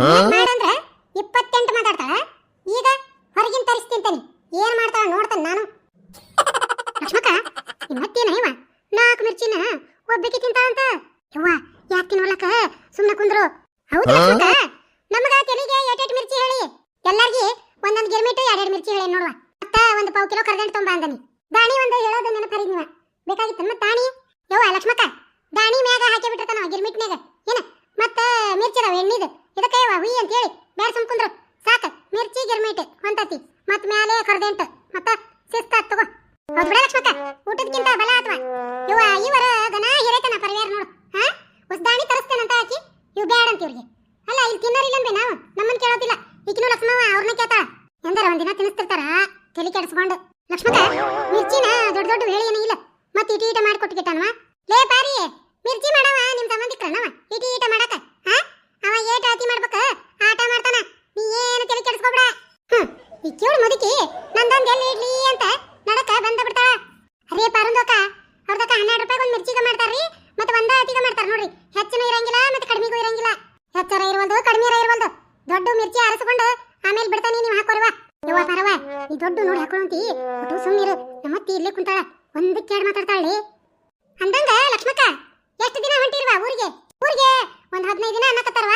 ಮಾಡಂದ್ರ ಇಪ್ಪತ್ತೆಂಟು ಮಾತಾಡ್ತಾಳ. ಈಗ ಹೊರಗಿನ ತರಿಸ್ತಿಂತಾನೆ ಏನ್ ಮಾಡ್ತಾಳ ನೋಡ್ತಾನೆ ನಾನು. ಲಕ್ಷ್ಮಕ್ಕ ಮತ್ತೇನ ಇವ? ನಾಲ್ಕು ಮಿರ್ಚಿನ ಒಬ್ಬಕ್ಕೆ ತಿಂತಾಳಂತ. ಯವ್ವ ಯಾಕೆ ತಿನ್ನೋಲಕ ಸುಮ್ಮನೆ ಕುಂದ್ರು. ಹೌದು ಲಕ್ಷ್ಮಕ್ಕ ನಮಗ ತೆಲಿಗೆ ಎಟ್ಟೆಟ್ ಮಿರ್ಚಿ ಹೇಳಿ. ಎಲ್ಲಾರ್ಗಿ ಒಂದೊಂದು ಗಿರ್ಮಿಟ್ ಎರಡೆರಡು ಮಿರ್ಚಿ ಹೇಳಿ ನೋಡುವ. ಮತ್ತ ಒಂದು ಪಾವು ಕಿಲೋ ಕರ್ದಂಟ್ ತೊಂಬ ಅಂದನಿ. ದಾಣಿ ಒಂದು ಹೇಳೋದು ನೆನಪರಿ ನೀವ. ಬೇಕಾಗಿತ್ತ ಮತ್ತ ದಾಣಿ? ಯವ್ವ ಲಕ್ಷ್ಮಕ್ಕ ದಾಣಿ ಮ್ಯಾಗ ಹಾಕಿ ಬಿಟ್ಟಿರ್ತಾನ ಗಿರ್ಮಿಟ್ನ್ಯಾಗ. ಏನ? ಮತ್ತ ಮಿರ್ಚಿ ಅದಾವ ಎಣ್ಣಿದು. ಇದಕ್ಕೆ ಹುಯಿ ಅಂತ ಹೇಳಿ ಬೇರೆ ಸುಮ್ಕೊಂಡ್ರು ಸಾಕ. ಮಿರ್ಚಿ, ಗಿರ್ಮಿಟ್ ಹೊಂತತಿ ಮತ್ ಮ್ಯಾಲೆ ಕರ್ದೆಂಟ್ ಮತ್ತ ಶಿಸ್ತಾತ್ ತಗೋ. ಹೌದ್ ಬಿಡ ಲಕ್ಷ್ಮಕ್ಕ. ಊಟದಕ್ಕಿಂತ ಬಲ ಅಥವಾ ಇವ ಇವರ ಗನ ಹಿರೇತನ ಪರಿವಾರ ನೋಡು ಹಾ ದಾಣಿ ತರಿಸ್ತೇನಂತ ಹಾಕಿ ಇವ್ ಬ್ಯಾಡ ಅಂತ ಇವ್ರಿಗೆ ಅಲ್ಲ ಇಲ್ಲಿ ತಿನ್ನೋರಿಲ್ಲಂಬೆ ನಾವು ನಮ್ಮನ್ ಕೇಳೋದಿಲ್ಲ ಈಗಿನ ಲಕ್ಷ್ಮವ್ವ ಅವ್ರನ್ನ ಕೇಳ್ತಾಳ ಎಂದಾರ ಒಂದಿನ ತಿನ್ನಿಸ್ತಿರ್ತಾರ ತಲೆ ಕೆಡಿಸ್ಕೊಂಡು ಲಕ್ಷ್ಮಕ್ಕ ಮಿರ್ಚಿನ ದೊಡ್ಡ ದೊಡ್ಡ ಹೇಳಿ ಏನೂ ಇಲ್ಲ ಮತ್ತೆ ಇಟಿ ಈಟ ಮಾಡಿ ಕೊಟ್ಬಿಟ್ಟಾನವ ಲೇ ಪಾರಿ ಮಿರ್ಚಿ ಮಾಡವ ನಿಮ್ ಸಂಬಂಧಿಕರನವ ಇಟಿ ಈಟ ಮಾಡಕ ಹಾ ಅವ ಏಟ ಅತಿ ಮಾಡ್ಬೇಕ ಆಟ ಮಾಡ್ತಾನ ನೀ ಏನು ತಲೆ ಕೆಡಿಸ್ಕೊಬೇಡ ಹ್ಮ್ ಈ ಕೇಳು ಮುದುಕಿ ನಂದೊಂದು ಎಲ್ಲಿ ಇಡ್ಲಿ ಅಂತ ನಡಕ ಬಂದ ಬಿಡ್ತಾಳ ಅರೇ ಪಾರಂದೋಕ ಅವ್ರದಕ್ಕ ಹನ್ನೆರಡು ರೂಪಾಯಿ ಒಂದು ಮಿರ್ಚಿಗೆ ಮಾಡ್ತಾರ್ರಿ ಮತ್ತೆ ಒಂದ ಅತಿಗೆ ಮಾಡ್ತಾರ ನೋಡ್ರಿ ಹೆಚ್ಚಿನ ಇರಂಗಿಲ್ಲ ಮತ್ತೆ ಕಡಿಮೆಗೂ ಇರಂಗಿಲ್ಲ ಹೆಚ್ಚರ ಇರುವಲ್ದು ಕಡಿಮೆ ಇರುವಲ್ದು ದೊಡ್ಡ ಮಿರ್ಚಿ ಆರಿಸ್ಕೊಂಡು ಆಮೇಲೆ ಬಿಡ್ತಾನೆ ನೀವು ಹಾಕೋರವ ಯವ್ವ ಪರವ ಈ ದೊಡ್ಡ ನೋಡಿ ಹಾಕೊಳ್ಳಂತಿ ಒಟ್ಟು ಸುಮ್ಮನಿರು ನಮ್ಮತ್ತಿ ಇಲ್ಲೇ ಕುಂತಾಳ ಒಂದಕ್ಕೆ ಎರಡು ಮಾತಾಡ್ತಾಳೆ ಅಂದಂಗ ಲಕ್ಷ್ಮಕ್ಕ ಎಷ್ಟು ದಿನ ಹೊಂಟಿರ್ವ ಊರಿಗೆ ಊರಿಗೆ ಒಂದ್ ಹದಿನೈದು ದಿನ ಅನ್ನಕತ್ತಾರವ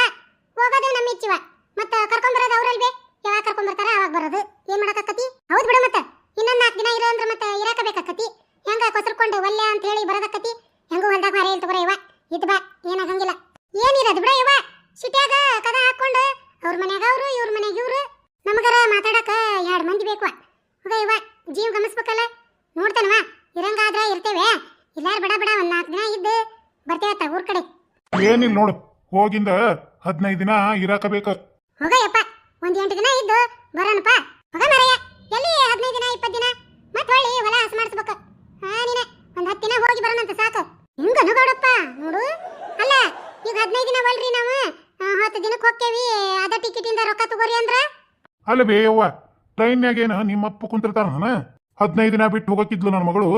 ಹೋಗೋದು ನಮ್ಮ ಇಚ್ಚಿವ ಮತ್ತ ಕರ್ಕೊಂಡ್ ಬರೋದು ಅವ್ರಲ್ವೇ ಯಾವಾಗ ಕರ್ಕೊಂಡ್ ಬರ್ತಾರ ಅವಾಗ ಬರೋದು ಏನ್ ಮಾಡಕತ್ತಿ ಹೌದ್ ಬಿಡು ಮತ್ತ ಇನ್ನೊಂದ್ ನಾಲ್ಕು ದಿನ ಇರೋ ಅಂದ್ರೆ ಮತ್ತೆ ಇರಾಕ ಬೇಕಾಕತಿ ಹೆಂಗ ಕೊಸರ್ಕೊಂಡು ಒಲ್ಲೆ ಅಂತ ಹೇಳಿ ಬರೋದಕ್ಕತಿ ಹೆಂಗು ಹೊಲ್ದಾಗ ಮಾರೇ ಇಲ್ ತಗೋರ ಇವ ಇದ್ ಬಾ ಏನಾಗಂಗಿಲ್ಲ ಏನಿರೋದು ಬಿಡ ಇವ ಸಿಟ್ಯಾಗ ಕದ ಹಾಕೊಂಡು ಅವ್ರ ಮನ್ಯಾಗ ಅವ್ರು ಇವ್ರ ಮನ್ಯಾಗ ಇವ್ರು ನಮಗರ ಮಾತಾಡಕ ಎರಡು ಮಂದಿ ಬೇಕು? ಹೋಗ ಇವ ಜೀವ ಗಮನಿಸ್ಬೇಕಲ್ಲ ನೋಡ್ತಾನವ ಇರಂಗಾದ್ರೆ ಇರ್ತೇವೆ. ಇಲ್ಲಾರ ಬಡ ಬಡ ಒಂದ್ ನಾಲ್ಕು ದಿನ ಇದ್ದು ಬರ್ತೇವತ್ತ ಊರ್ ಕಡೆ. ಏನಿಲ್ಲ ನೋಡು ಹೋಗಿಂದ ಹದಿನೈದು ದಿನ ಇರಾಕ ಬೇಕ ಹೋಗಯ್ಯಪ್ಪ ಒಂದ್ ಎಂಟು ದಿನ ಇದ್ದು ಬರೋಣಪ್ಪ. ಹೋಗ ಮರಯ್ಯ ಎಲ್ಲಿ ಹದಿನೈದು ದಿನ ಇಪ್ಪತ್ತು ದಿನ? ಮತ್ ಹೊಳ್ಳಿ ಹೊಲ ಹಸ್ ಮಾಡಿಸ್ಬೇಕು. ಹಾ ನೀನೆ ಒಂದ್ ಹತ್ತು ದಿನ ಹೋಗಿ ಬರೋಣಂತ ಸಾಕು. ಹಿಂಗ ಗೌಡಪ್ಪ ನೋಡು. ಅಲ್ಲ ಈಗ ಹದಿನೈದು ದಿನ ಬಲ್ರಿ ನಾವು. ಹತ್ತು ದಿನಕ್ಕೆ ಹೋಗ್ತೇವಿ. ಅದ ಟಿಕೆಟ್ ಇಂದ ರೊಕ್ಕ ತಗೋರಿ ಅಂದ್ರ? ಅಲ್ಲ ಬೇಯವ್ವ ಟ್ರೈನ್ಯಾಗೇನ ನಿಮ್ಮಪ್ಪ ಕುಂತಿರ್ತಾರ ನಾನು? ಹದಿನೈದು ದಿನ ಬಿಟ್ಟು ಹೋಗಕ್ಕಿದ್ಲು ನನ್ನ ಮಗಳು.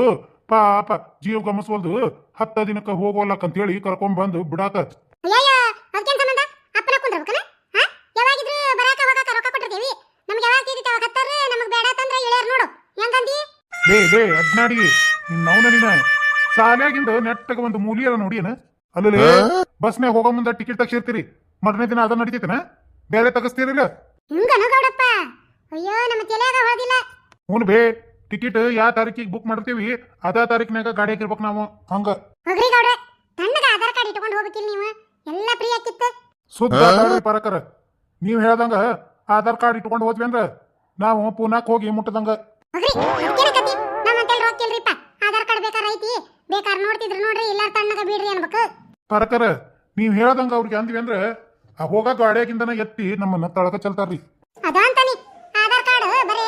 ಪಾಪ ಜೀವ ಗಮನಿಸ್ವಲ್ದು ಹತ್ತ ದಿನಕ್ಕೆ ಅಂತ ಅಂತೇಳಿ ಕರ್ಕೊಂಡ್ ಬಂದು ಬಿಡಾಕ. ಅಯ್ಯಯ್ಯ ಅದಕ್ಕೇನ್ ಸಂಬಂಧ? ಅಪ್ಪನ ಕುಂದ್ರಬೇಕನ? ಹಾ? ಯಾವಾಗಿದ್ರು ಬರಾಕ ಹೋಗಾಕ ರೊಕ್ಕ ಕೊಟ್ಟಿರ್ತೀವಿ. ನಮ್ಗೆ ಯಾವಾಗ ತೀರಿತ ಅವಾಗ ಹತ್ತಾರ ನಮಗ್ ಬೇಡ ತಂದ್ರ ಇಳ್ಯಾರ ನೋಡು. ಹೆಂಗಂದಿ ಲೇ ಲೇ ನಿನ್ನವನ ನೀನ ಶಾಲ್ಯಾಗಿಂದ ನೆಟ್ಟಗ ಒಂದು ಮೂಲಿಯರ ನೋಡಿಯನ ಅಲ್ಲೇ ಬಸ್ನ್ಯಾಗ ಹೋಗೋ ಮುಂದ ಟಿಕೆಟ್ ತಗ್ಸಿರ್ತೀರಿ. ಮರನೇ ದಿನ ಅದ ನಡಿತೈತನ? ಬೇರೆ ತಗಸ್ತೀರಿಲ್ಲ? ಹಿಂಗನು ಗೌಡಪ್ಪ. ಅಯ್ಯೋ ನಮ್ಮ ತಲೆಯಾಗ ಹೋಗಿಲ್ಲ ಹ್ಞೂ ಬೇ ಟಿಕೆಟ್ ಯಾವ ತಾರೀಕಿಗೆ ಬುಕ್ ಮಾಡ್ತೀವಿ ಅದ ತಾರೀಕಿನಾಗ ಗಾಡಿ ಹಾಕಿರ್ಬೇಕು ನಾವು. ಹಂಗ. ಹೋಗ್ರಿ ಗೌಡ್ರೆ ತಣ್ಣಗ ಆಧಾರ್ ಕಾರ್ಡ್ ಇಟ್ಕೊಂಡು ಹೋಗ್ಬೇಕಿಲ್ಲ ನೀವು. ಎಲ್ಲ ಫ್ರೀ ಆಕಿತ್ತು ಸುದ್ದ ಪರಕರ ನೀವು ಹೇಳ್ದಂಗ ಆಧಾರ್ ಕಾರ್ಡ್ ಇಟ್ಕೊಂಡು ಹೋದ್ವಿ ಅಂದ್ರ ನಾವು ಪೂನಾಕ್ ಹೋಗಿ ಮುಟ್ಟದಂಗ. ಆಧಾರ್ ಕಾರ್ಡ್ ಬೇಕಾರ ಐತಿ. ಬೇಕಾರ್ ನೋಡ್ತಿದ್ರು ನೋಡ್ರಿ ಇಲ್ಲ ತಣ್ಣಗ ಬಿಡ್ರಿ ಅನ್ಬೇಕು. ಪರಕರ ನೀವ್ ಹೇಳ್ದಂಗ ಅವ್ರಿಗೆ ಅಂದ್ವಿ ಅಂದ್ರ ಆ ಹೋಗ ಗಾಡಿಯಾಗಿಂದನ ಎತ್ತಿ ನಮ್ಮನ್ನ ತಳಕ ಚಲ್ತಾರ್ರಿ. ಅದ ಅಂತಾನಿ ಆಧಾರ್ ಕಾರ್ಡ್ ಬರೇ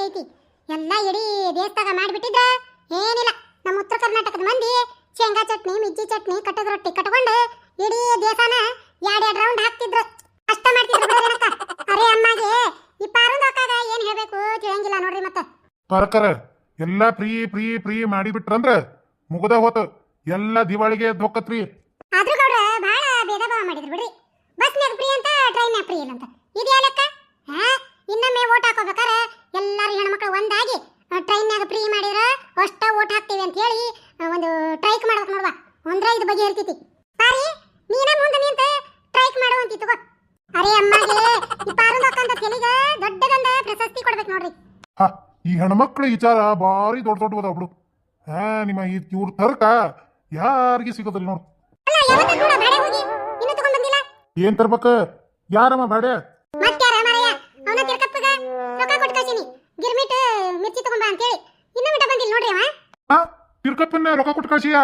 ಐತಿ. ಎಲ್ಲ ಇಡೀ ದೇಶದಾಗ ಮಾಡಿಬಿಟ್ಟಿದ್ರ? ಏನಿಲ್ಲ. ನಮ್ಮ ಉತ್ತರ ಕರ್ನಾಟಕದ ಮಂದಿ ಶೇಂಗಾ ಚಟ್ನಿ ಮಿರ್ಚಿ ಚಟ್ನಿ ಕಟ್ಟದ ರೊಟ್ಟಿ ಕಟ್ಕೊಂಡು ಇಡೀ ದೇಶನ ಎರಡ್ ಎರಡ್ ರೌಂಡ್ ಹಾಕ್ತಿದ್ರು. ಅಷ್ಟ ಮಾಡ್ತಿದ್ರು ಅರೆ ಅಮ್ಮಗೆ ಈ ಪಾರುಂದ ಅಕ್ಕಾಗ ಏನ್ ಹೇಳ್ಬೇಕು ತಿಳಿಯಂಗಿಲ್ಲ ನೋಡ್ರಿ ಮತ್ತೆ. ಪರಕರ ಎಲ್ಲ ಫ್ರೀ ಫ್ರೀ ಫ್ರೀ ಮಾಡಿಬಿಟ್ರಂದ್ರ ಮುಗದ ಹೋತ. ಎಲ್ಲ ದಿವಾಳಿಗೆ ದೊಕ್ಕತ್ರಿ ಆದ್ರೂ ಗೌಡ್ರ ಬಹಳ ಭೇದ ಭಾವ ಮಾಡಿದ್ರು ಬಿಡ್ರಿ ಬಸ್ನ್ಯಾಗ ಫ್ರೀ ಅಂತ ಟ್ರೈನ್ಯಾಗ ಫ್ರೀ ಇಲ್ಲ ಅಂತ ಇದು ಲೆಕ್ಕ ಹಾ ಇನ್ನೊಮ್ಮೆ ಓಟ್ ಹಾಕೋಬೇಕಾರೆ ಎಲ್ಲಾರು ಹೆಣ್ಮಕ್ಳು ಒಂದಾಗಿ ಟ್ರೈನ್ಯಾಗ ಫ್ರೀ ಮಾಡಿದ್ರ ಅಷ್ಟ ಓಟ್ ಹಾಕ್ತೀವಿ ಅಂತ ಹೇಳಿ ಆ, ಒಂದು ಟ್ರೈಕ್ ಮಾಡ್ಬೇಕು ನೋಡ್ವಾ ಒಂದ್ರ ಇದು ಬಗ್ಗೆ ಇರ್ತೈತಿ ಪಾರಿ ನೀನ ಮುಂದೆ ನಿಂತ ಟ್ರೈಕ್ ಮಾಡುವಂತಿ ತಗೋ ಅರೆ ಅಮ್ಮಗೆ ಈ ಪಾರುಂದಕ್ಕಂತ ತೆಲಿಗ ದೊಡ್ಡದೊಂದ ಪ್ರಶಸ್ತಿ ಕೊಡ್ಬೇಕು ನೋಡ್ರಿ ಹಾ ಹೆಣ್ಮಕ್ಳ ವಿಚಾರ ಭಾರಿ ದೊಡ್ಡ ದೊಡ್ಡ ಅದಾವ ಬಿಡು. ಹಾ ನಿಮ್ಮ ಇವ್ರ ತರ್ಕ ಯಾರಿಗೆ ಸಿಗೋದಿಲ್ಲ ನೋಡು. ಏನ್ ತರ್ಬೇಕ? ಯಾರಮ್ಮ ಬಾಡೆ ತಿರ್ಕಪ್ಪನ್ನ ರೊಕ್ಕ ಕೊಟ್ಟು ಕಳ್ಸಿಯ?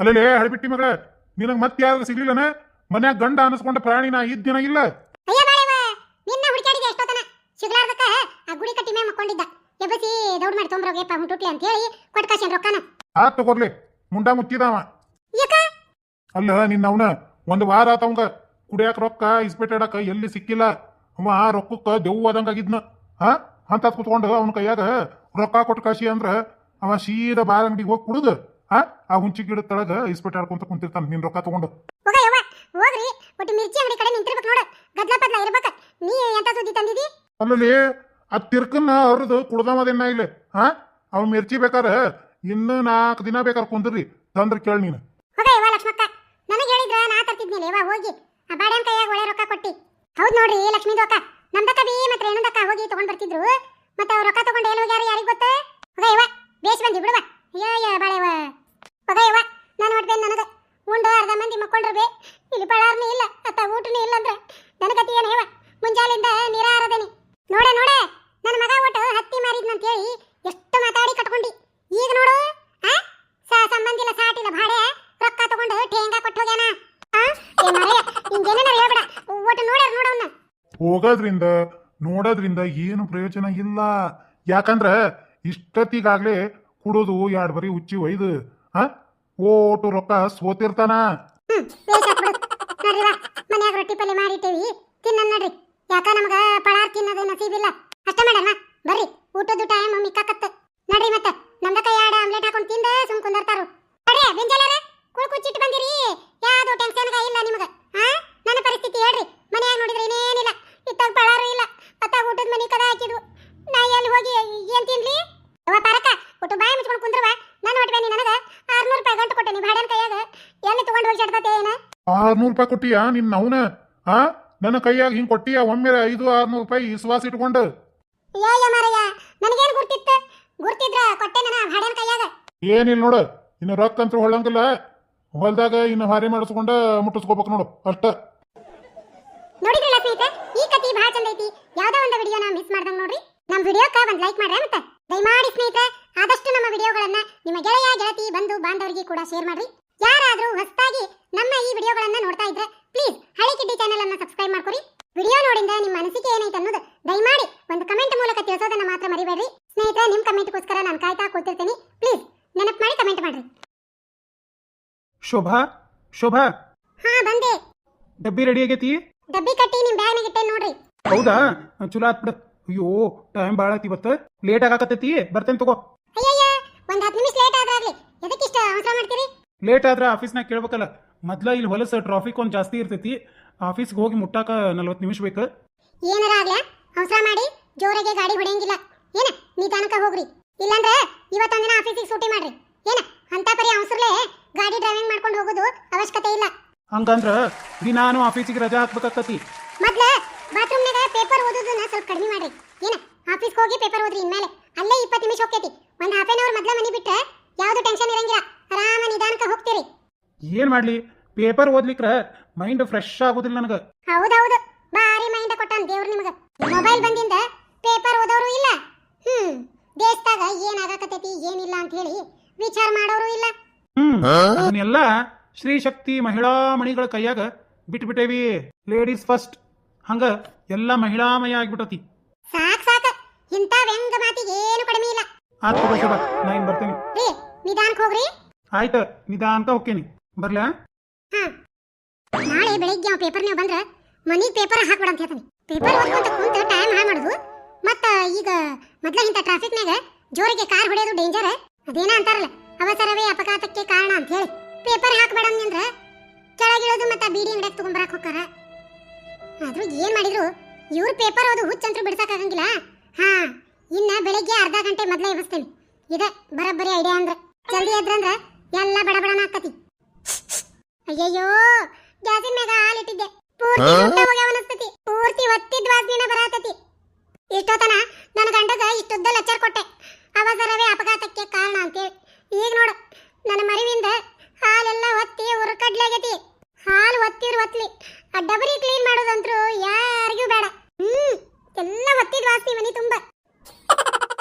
ಅಲ್ಲೇ ಹಳಬಿಟ್ಟಿ ಮಗಳ, ನಿನಗ್ ಮತ್ತೆ ಯಾರು ಸಿಗ್ಲಿಲ್ಲನ? ಮನ್ಯಾಗ ಗಂಡ ಅನಿಸ್ಕೊಂಡ ಪ್ರಾಣಿ ನಾ ಇದ್ದಿನ ಇಲ್ಲ ಅಯ್ಯ ಬಾಳೆವ ನಿನ್ನ ಹುಡುಕಾಡಿಗೆ ಎಷ್ಟೊತ್ತನ ಸಿಗ್ಲಾರ್ದಕ್ಕ ಆ ಗುಡಿ ಕಟ್ಟಿ ಮೇಲೆ ಮಕ್ಕೊಂಡಿದ್ದ ಎಬ್ಬಸಿ ದೌಡ್ ಮಾಡಿ ತೊಂಬ್ರೋಗಪ್ಪ ಹುಟ್ಟುಟ್ಲಿ ಅಂತ ಹೇಳಿ ಕೊಟ್ಟು ಕಾಸೇನ್ ರೊಕ್ಕನ. ಆ ತಗೋರ್ಲಿ. ಮುಂಡ ಮುಚ್ಚಿದವ. ಯಾಕ? ಅಲ್ಲ ನಿನ್ನ ಅವನ ಒಂದು ವಾರ ಆತವಂಗ ಕುಡಿಯಾಕ ರೊಕ್ಕ ಇಸ್ಪೆಟ್ಟಾಡಕ ಎಲ್ಲಿ ಸಿಕ್ಕಿಲ್ಲ. ಅವ ಆ ರೊಕ್ಕಕ್ಕ ದೆವ್ವಾದಂಗ ಆಗಿದ್ನ. ಹಾ ಅಂತ ಕುತ್ಕೊಂಡು ಅವನ ಕೈಯಾಗ ರೊಕ್ಕ ಕೊಟ್ಟು ಅಂದ್ರ ಅವ ಸೀದಾ ಬಾರ ಅಂಗಡಿಗೆ ಹೋಗಿ ಕುಡುದು ಹಾ ಆ ಹುಂಚಿ ಗಿಡದ ತಳಗ ಇಸ್ಪೆಟ್ ಆಡ್ಕೊಂತ ಕುಂತಿರ್ತಾನ. ನಿನ್ ರೊಕ್ಕ ತಗೊಂಡು. ಹೋಗ್ರಿ. ಒಟ್ಟು ಮಿರ್ಚಿ ಅಂಗಡಿ ಕಡೆ ನಿಂತಿರ್ಬೇಕು ನೋಡು. ಗದ್ಲ ಪದ್ಲ ಇರ್ಬೇಕ. ನೀ ಎಂತ ಸುದ್ದಿ ತಂದಿದಿ? ಅಲ್ಲಲ್ಲಿ ಆ ತಿರ್ಕನ್ನ ಅವ್ರದ್ದು ಕುಡ್ದಮದೇನ ಇಲ್ಲ? ಹಾ? ಅವ್ ಮಿರ್ಚಿ ಬೇಕಾರ ಇನ್ನು ನಾಲ್ಕು ದಿನ ಬೇಕಾರ ಕುಂದ್ರಿ, ತಂದ್ರ ಕೇಳಿ ನೀನು. ಹೋಗ ಯವ್ವ ಲಕ್ಷ್ಮಕ್ಕ. ನನಗೆ ಹೇಳಿದ್ರ ನಾ ತರ್ತಿದ್ನಿಲ್ಲ ಯವ್ವ, ಹೋಗಿ. ಆ ಬಾಡ್ಯಾನ್ ಕೈಯಾಗ ಒಳ್ಳೆ ರೊಕ್ಕ ಕೊಟ್ಟಿ. ಹೌದ್ ನೋಡ್ರಿ ಲಕ್ಷ್ಮೀದು ಅಕ್ಕ ನಮ್ದಕ್ಕ ಬಿ ಮತ್ತೆ ರೇಣುದಕ್ಕ ಹೋಗಿ ತಗೊಂಡ್ ಬರ್ತಿದ್ರು. ಮತ್ತೆ ಅವ್ರ ರೊಕ್ಕ ತಗೊಂಡು ಎಲ್ಲಿ ಹೋಗ್ಯಾರ ಯಾರಿಗ್ ಗೊತ್ತ? ಹೋಗ ಯವ್ವ ಬೇಸ್ ಬಂದಿ ಬಿಡುವ. ಅಯ್ಯೋ ಬಾಳೆವ ಹೋಗ ಯವ್ವ, ನಾನು ನೋಡ್ಬೇನ್ ನನಗ. ಉಂಡು ಅರ್ಧ ಮಂದಿ ಮಕ್ಕೊಂಡ್ರು ಬೇ. ಇಲ್ಲಿ ಪಳಾರ್ನೂ ಇಲ್ಲ, ಅತ್ತ ಊಟನೂ ಇಲ್ಲ ಅಂದ್ರೆ ನನಗತಿ ಏನ ಯವ್ವ? ಮುಂಜಾಲಿಂದ ನಿರಾರದನಿ. ನೋಡೆ ನೋಡೆ. ನನ್ನ ಮಗ ಒಟ್ಟು ಹತ್ತಿ ಮಾರಿದ್ನಂತೇಳಿ ಎಷ್ಟು ಮಾತಾಡಿ ಕಟ್ಕೊಂಡಿ. ಈಗ ನೋಡು ಆ? ಸ ಸಂಬಂಧಿಲ್ಲ ಸಾಟಿಲ್ಲ ಭಾಡೆ. ರೊಕ್ಕ ತಗೊಂಡು ಠೇಂಗಾ ಕೊಟ್ಟು ಹೋಗ್ಯಾನ. ಹೇಳ್ಬೇಡ. ಒಟ್ಟು ನೋಡ್ಯಾರ ನೋಡವನ್ನ ಹೋಗೋದ್ರಿಂದ ನೋಡೋದ್ರಿಂದ ಏನು ಪ್ರಯೋಜನ ಇಲ್ಲ. ಯಾಕಂದ್ರ ಇಷ್ಟೊತ್ತಿಗಾಗ್ಲೇ ಕುಡೋದು ಎರಡು ಬರಿ ಉಚ್ಚಿ ಒಯ್ದು ಆ? ಓಟು ರೊಕ್ಕ ಸೋತಿರ್ತಾನ. ಮನ್ಯಾಗ ರೊಟ್ಟಿ ಪಲ್ಯ ಮಾಡಿಟ್ಟೇವಿ. ತಿನ್ನ ನಡ್ರಿ. ಯಾಕ ನಮಗ ಪಳಾರ್ ತಿನ್ನೋದು ನಸೀಬಿಲ್ಲ? ಅಷ್ಟ ಮಾಡಣ ಬರ್ರಿ ಊಟದ ಟೈಮ್ ಮಿಕ್ಕಾಕತ್ತ. ನಡ್ರಿ ಮತ್ತೆ ನಮ್ದ ಕೈ ಆಡ ಆಮ್ಲೆಟ್ ಹಾಕೊಂಡು ತಿಂದ ಸುಮ್ ಕುಂದರ್ತಾರು. ಬರ್ರಿ ಬಿಂಜಲಾರ ಕುಳ್ ಕುಚ್ಚಿಟ್ಟು ಬಂದಿರಿ. ಯಾವ್ದು ಟೆನ್ಷನ್ ಇಲ್ಲ ನಿಮಗ. ಹಾ ನನ್ನ ಪರಿಸ್ಥಿತಿ ಹೇಳ್ರಿ, ಮನ್ಯಾಗ ನೋಡಿದ್ರೆ ಏನೇನಿಲ್ಲ ಇತ್ತಾಗ ಪಳಾರು ಇಲ್ಲ. ಅತ್ತಾಗ ಊಟದ ಮನಿ ಕದ ಹಾಕಿದ್ರು ನಾ ಎಲ್ಲಿ ಹೋಗಿ, ಏನ್ ತಿನ್ಲಿ? ಅವ ಪಾರಕ ಊಟ ಬಾಯಿ ಮುಚ್ಕೊಂಡು ಕುಂದ್ರವ ನಾನು ಒಟ್ಟು ನೀ ನನಗ. ಆರ್ನೂರು ರೂಪಾಯಿ ಗಂಟು ಕೊಟ್ಟೆ ನೀ ಕೈಯಾಗ. ಎಲ್ಲಿ ತಗೊಂಡು ಹೋಗಿ ಏನ? ಆರ್ನೂರು ರೂಪಾಯಿ ಕೊಟ್ಟಿಯಾ ನಿನ್ನ ಅವನ? ಹಾ ನನ್ನ ಕೈಯಾಗ ಹಿಂಗ್ ಕೊಟ್ಟಿಯ? ಒಮ್ಮೆ ಐದು ಆರ್ನೂರು ರೂಪಾಯಿ ವಿಶ್ವಾಸ ಇಟ್ಕೊಂಡು. ಏನಿಲ್ಲ ನೋಡು ಇನ್ನು ರೊಕ್ಕ ಅಂತ ಹೊಳ್ಳಂಗಿಲ್ಲ. ಹೊಲ್ದಾಗ ಇನ್ನು ಹಾರಿ ಮಾಡಿಸ್ಕೊಂಡ ಮುಟ್ಟಿಸ್ಕೋಬೇಕು ನೋಡು ಅಷ್ಟ. ನೋಡಿದ್ರಲ್ಲ ಸ್ನೇಹಿತರೆ ಈ ಕತಿ ಬಹಳ ಚಂದ ಐತಿ. ಯಾವ್ದೋ ಒಂದು ವಿಡಿಯೋನ ಮಿಸ್ ಮಾಡ್ದಂಗ್ ನೋಡ್ರಿ. ನಮ್ಮ ವಿಡಿಯೋಕ್ಕ ಒಂದ್ ಲೈಕ್ ಮಾಡ್ರಿ ಮತ್ತೆ ದಯಮಾಡಿ ಸ್ನೇಹಿತರೆ ಆದಷ್ಟು ನಮ್ಮ ವಿಡಿಯೋಗಳನ್ನ ನಿಮ್ಮ ಗೆಳೆಯ ಗೆಳತಿ ಬಂಧು ಬಾಂಧವರಿಗೆ ಕೂಡ ಶೇರ್ ಮಾಡ್ರಿ. ಯಾರಾದ್ರೂ ಹೊಸದಾಗಿ ನಮ್ಮ ಈ ವಿಡಿಯೋಗಳನ್ನು ನೋಡ್ತಾ ಇದ್ರೆ ಪ್ಲೀಸ್ ಹಳೆ ಕಿಡ್ಡಿ ಚಾನೆಲ್ ಅನ್ನ ಸಬ್ಸ್ಕ್ರೈಬ್ ಮಾಡ್ಕೊರಿ ವಿಡಿಯೋ ನೋಡಿಂದ ನಿಮ್ಮ ಅನಿಸಿಕೆ ಏನೈತೆ ಅನ್ನೋದು ದಯಮಾಡಿ ಒಂದು ಕಮೆಂಟ್ ಮೂಲಕ ತಿಳಿಸೋದನ್ನ ಮಾತ್ರ ಮರಿಬೇಡಿ ಸ್ನೇಹಿತರೆ ನಿಮ್ಮ ಕಮೆಂಟ್ಗೋಸ್ಕರ ನಾನು ಕಾಯ್ತಾ ಕೂತಿರ್ತೀನಿ. ಪ್ಲೀಸ್ ನೆನಪು ಮಾಡಿ ಕಮೆಂಟ್ ಮಾಡ್ರಿ. ಶೋಭಾ ಶೋಭಾ. ಹಾ ಬಂದೆ. ಡಬ್ಬಿ ರೆಡಿ ಆಗೈತಿ? ಡಬ್ಬಿ ಕಟ್ಟಿ ನಿಮ್ ಬ್ಯಾಗ್ ಇಟ್ಟೆ ನೋಡ್ರಿ. ಹೌದಾ? ಚಲೋ ಆತ್ ಬಿಡು. ಅಯ್ಯೋ ಟೈಮ್ ಭಾಳ ಆತಿ ಇವತ್ತು. ಲೇಟ್ ಆಗಾಕತ್ತೈತಿ ಬರ್ತೇನೆ ತಗೋ. ಅಯ್ಯಯ್ಯ ಒಂದ್ ಹತ್ತು ನಿಮಿಷ ಲೇಟ್ ಆದ್ರಾಗ್ಲಿ. ಎದಕ್ಕಿಷ್ಟ ಅವಸರ ಮಾಡ್ತೀರಿ? ಲೇಟ್ ಆದ್ರೆ ಆಫೀಸ್ನಾಗ ಕೇಳ್ಬೇಕಲ್ಲ. ಮೊದ್ಲ ಇಲ್ಲಿ ಹೊಲಸ ಟ್ರಾಫಿಕ್ ಒಂದು ಜಾಸ್ತಿ ಇರ್ತೈತಿ. ಆಫೀಸ್ಗೆ ಹೋಗಿ ಮುಟ್ಟಾಕ ನಲ್ವತ್ತು ನಿಮಿಷ ಬೇಕು. ಏನಾರ ಆಗ್ಲಾ? ಅವಸರ ಮಾಡಿ. ಜೋರಾಗೆ ಗಾಡಿ ಹೊಡೆಯಂಗಿಲ್ಲ. ಏನ? ನಿಧಾನಕ ಹೋಗ್ರಿ. ಇಲ್ಲಾಂದ್ರೆ ಇವತ್ತೊಂದಿನ ಆಫೀಸಿಗೆ ಸೂಟಿ ಮಾಡ್ರಿ. ಏನ? ಅಂತ ಪರಿ ಅವಸರಲೇ ಗಾಡಿ ಡ್ರೈವಿಂಗ್ ಮಾಡ್ಕೊಂಡು ಹೋಗೋದು ಅವಶ್ಯಕತೆ ಇಲ್ಲ. ಹಂಗಂದ್ರ ದಿನಾನು ಆಫೀಸಿಗೆ ರಜಾ ಹಾಕ್ಬೇಕಾಕತಿ. ಮೊದ್ಲ ಬಾತ್ರೂಮ್ನಾಗ ಪೇಪರ್ ಓದೋದನ್ನ ಸ್ವಲ್ಪ ಕಡಿಮೆ ಮಾಡ್ರಿ. ಏನ? ಆಫೀಸ್ಗೆ ಹೋಗಿ ಪೇಪರ್ ಓದ್ರಿ ಇನ್ಮೇಲೆ. ಅಲ್ಲೇ ಇಪ್ಪತ್ತು ನಿಮಿಷ ಹೋಗ್ತೈತಿ. ಒಂದ್ ಹಾಫ್ ಆನ್ ಅವರ್ ಮೊದ್ಲ ಮನೆ ಬಿಟ್ರೆ ಯಾವ್ದು ಟೆನ್ಷನ್ ಇರಂಗಿಲ್ಲ. ಏನು ಮಾಡಲಿ? ಪೇಪರ್ ಓದ್ಲಿಕ್ರ ಮೈಂಡ್ ಫ್ರೆಶ್ ಆಗೋದಿಲ್ಲ ನನಗೆ. ಹೌದೌದು. ಬಾರಿ ಮೈಂಡ್ ಕೊಟ್ಟಾನ ದೇವ್ರು ನಿಮಗೆ. ಮೊಬೈಲ್ ಬಂದಿಂದ ಪೇಪರ್ ಓದೋರು ಇಲ್ಲ. ಹ್ಮ್ ದೇಶದಾಗ ಏನಾಗಕತ್ತೈತಿ ಏನಿಲ್ಲ ಅಂತ ಹೇಳಿ ವಿಚಾರ ಮಾಡೋರು ಇಲ್ಲ. ಹ್ಮ್ ಅದನ್ನೆಲ್ಲ ಶ್ರೀ ಶಕ್ತಿ ಮಹಿಳಾ ಮಣಿಗಳ ಕೈಯಾಗ ಬಿಟ್ಬಿಟ್ಟೇವಿ. ಲೇಡೀಸ್ ಫಸ್ಟ್ ಹಂಗ ಎಲ್ಲ ಮಹಿಳಾಮಯ ಆಗ್ಬಿಟ್ಟತಿ. ಸಾಕ್ ಸಾಕ. ಇಂತ ವ್ಯಂಗ ಮಾತಿಗೆ ಏನು ಕಡಿಮೆ ಇಲ್ಲ. ಆತ್ ತಗೋ ಶೋಭಾ ನಾ ಇನ್ ಬರ್ತೇನೆ. ರೀ ನಿಧಾನಕ್ಕೆ ಹೋಗ್ರಿ. ಆಯ್ತು ನಿಧಾನಕ ಹೋಗ್ತೇನೆ ಬರ್ಲಾ? ನಾಳೆ ಬೆಳಿಗ್ಗೆ ಅವ ಪೇಪರ್ ನೀವು ಬಂದ್ರೆ ಮನಿಗೆ ಪೇಪರ್ ಹಾಕ್ಬಿಡ ಅಂತ ಹೇಳ್ತಾನೆ. ಪೇಪರ್ ಓದ್ಕೊಂತ ಕುಂತ ಟೈಮ್ ಹಾಳು ಮಾಡುದು. ಮತ್ತ ಈಗ ಮೊದ್ಲ ಇಂಥ ಟ್ರಾಫಿಕ್ನಾಗ ಜೋರಿಗೆ ಕಾರ್ ಹೊಡೆಯೋದು ಡೇಂಜರ್ ಅದೇನ ಅಂತಾರಲ್ಲ, ಅವಸರವೇ ಅಪಘಾತಕ್ಕೆ ಕಾರಣ ಅಂತ ಹೇಳಿ ಪೇಪರ್ ಹಾಕ್ಬೇಡ ಕೆಳಗೆ ಕೆಳಗಿಳೋದು ಮತ್ತ ಬೀಡಿ ಅಂಗಡಿಯಾಗ ತಗೊಂಬರಕ್ ಹೋಗಾರ ಆದ್ರೂ ಏನ್ ಮಾಡಿದ್ರು? ಇವ್ರ ಪೇಪರ್ ಓದು ಹುಚ್ಚಂತ್ರ ಬಿಡ್ಸಕ್ಕಾಗಂಗಿಲ್ಲ ಹಾ, ಇನ್ನ ಬೆಳಿಗ್ಗೆ ಅರ್ಧ ಗಂಟೆ ಮೊದ್ಲೇ ಎಬ್ಬಿಸ್ತೇನೆ. ಇದೆ ಬರಬ್ಬರಿ ಐಡಿಯಾ ಅಂದ್ರೆ. ಜಲ್ದಿ ಎದ್ರಂದ್ರ ಎಲ್ಲ ಬಡಬಡನ ಆಕತಿ. ಅಯ್ಯಯ್ಯೋ ಗ್ಯಾಸಿನ ಮ್ಯಾಗ ಹಾಲಿಟ್ಟಿದ್ದೆ. ಪೂರ್ತಿ ಊಟ ಹೋಗ್ಯಾವ ಅನಸ್ತತಿ. ಪೂರ್ತಿ ಒತ್ತಿದ್ ವಾಸನಿನ ಬರತತಿ ಇಷ್ಟೊತ್ತನ ನನ್ನ ಗಂಡಗ ಇಷ್ಟುದ್ದ ಲೆಚ್ಚರ್ ಕೊಟ್ಟೆ. ಅವಸರವೇ ಅಪಘಾತಕ್ಕೆ ಕಾರಣ ಅಂತೇಳಿ. ಈಗ ನೋಡು ನನ್ನ ಮರಿವಿಂದ ಹಾಲೆಲ್ಲ ಒತ್ತಿ ಉರ್ಕಡ್ಲಾಗೈತಿ. ಹಾಲು ಒತ್ತಿರ್ ಒತ್ಲಿ. ಆ ಡಬರಿ ಕ್ಲೀನ್ ಮಾಡೋದಂತ್ರು ಯಾರಿಗೂ ಬೇಡ. ಹ್ಮ್ ಎಲ್ಲ ಒತ್ತಿದ್ ವಾಸನಿ ಮನಿ ತುಂಬ.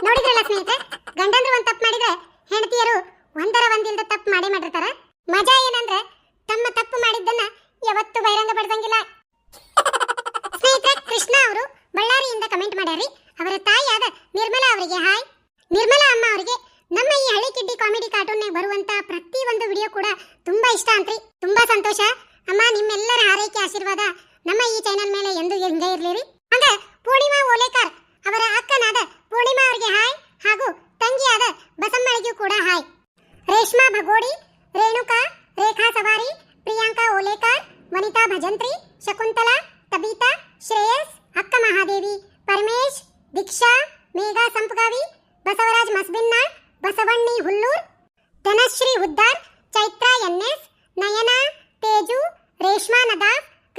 ನೋಡಿದ್ರಲ್ಲ ಸ್ನೇಹಿತರೆ ಗಂಡಂದ್ರು ಒಂದ್ ತಪ್ಪು ಮಾಡಿದ್ರೆ ಹೆಂಡತಿಯರು ಒಂದರ ಒಂದಿಲ್ದ ತಪ್ಪು ಮಾಡೇ ಮಾಡಿರ್ತಾರ. ಮಜಾ ಏನಂದ್ರೆ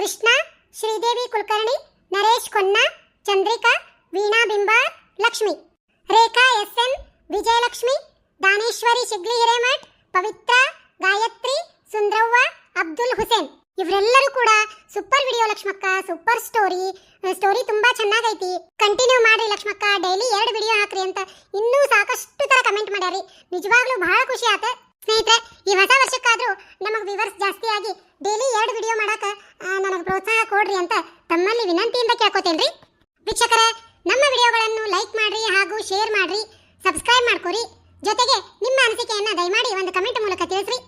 Krishna, Sridevi Kulkarni, Naresh Konna, Chandrika, Veena Bimbar Lakshmi. Rekha S N Vijayalakshmi, Daneshwari Shigli Hiremath, Pavitra, Gayatri, Sundravva, Abdul Hussain. ಇವರೆಲ್ಲರೂ ಕೂಡ super video Lakshmakka, super story. Story ತುಂಬಾ ಚೆನ್ನಾಗೈತಿ. ಕಂಟಿನ್ಯೂ ಮಾಡ್ರಿ ಲಕ್ಷ್ಮಕ್ಕ, ಡೈಲಿ ಎರಡು ವಿಡಿಯೋ ಹಾಕ್ರಿ ಅಂತ ಇನ್ನೂ ಸಾಕಷ್ಟು ತರ ಕಮೆಂಟ್ ಮಾಡ್ಯಾರಿ. ನಿಜವಾಗ್ಲೂ ಬಹಳ ಖುಷಿ ಆತ. ಸ್ನೇಹಿತರೆ, ಈ ಹೊಸ ವರ್ಷಕ್ಕಾದ್ರೂ ನಮಗೆ ವಿವರ್ಸ್ ಜಾಸ್ತಿ ಆಗಿ ಡೈಲಿ ಎರಡು ವಿಡಿಯೋ ಮಾಡಾಕ ಪ್ರೋತ್ಸಾಹ ಕೊಡ್ರಿ ಅಂತ ತಮ್ಮಲ್ಲಿ ವಿನಂತಿಯಿಂದ ಕೇಳ್ಕೊತೇನ್ರಿ. ವೀಕ್ಷಕರೇ, ನಮ್ಮ ವಿಡಿಯೋಗಳನ್ನು ಲೈಕ್ ಮಾಡ್ರಿ ಹಾಗೂ ಶೇರ್ ಮಾಡ್ರಿ, ಸಬ್ಸ್ಕ್ರೈಬ್ ಮಾಡ್ಕೊರಿ. ಜೊತೆಗೆ ನಿಮ್ಮ ಅನಿಸಿಕೆಯನ್ನ ದಯಮಾಡಿ ಒಂದು ಕಮೆಂಟ್ ಮೂಲಕ ತಿಳಿಸ್ರಿ.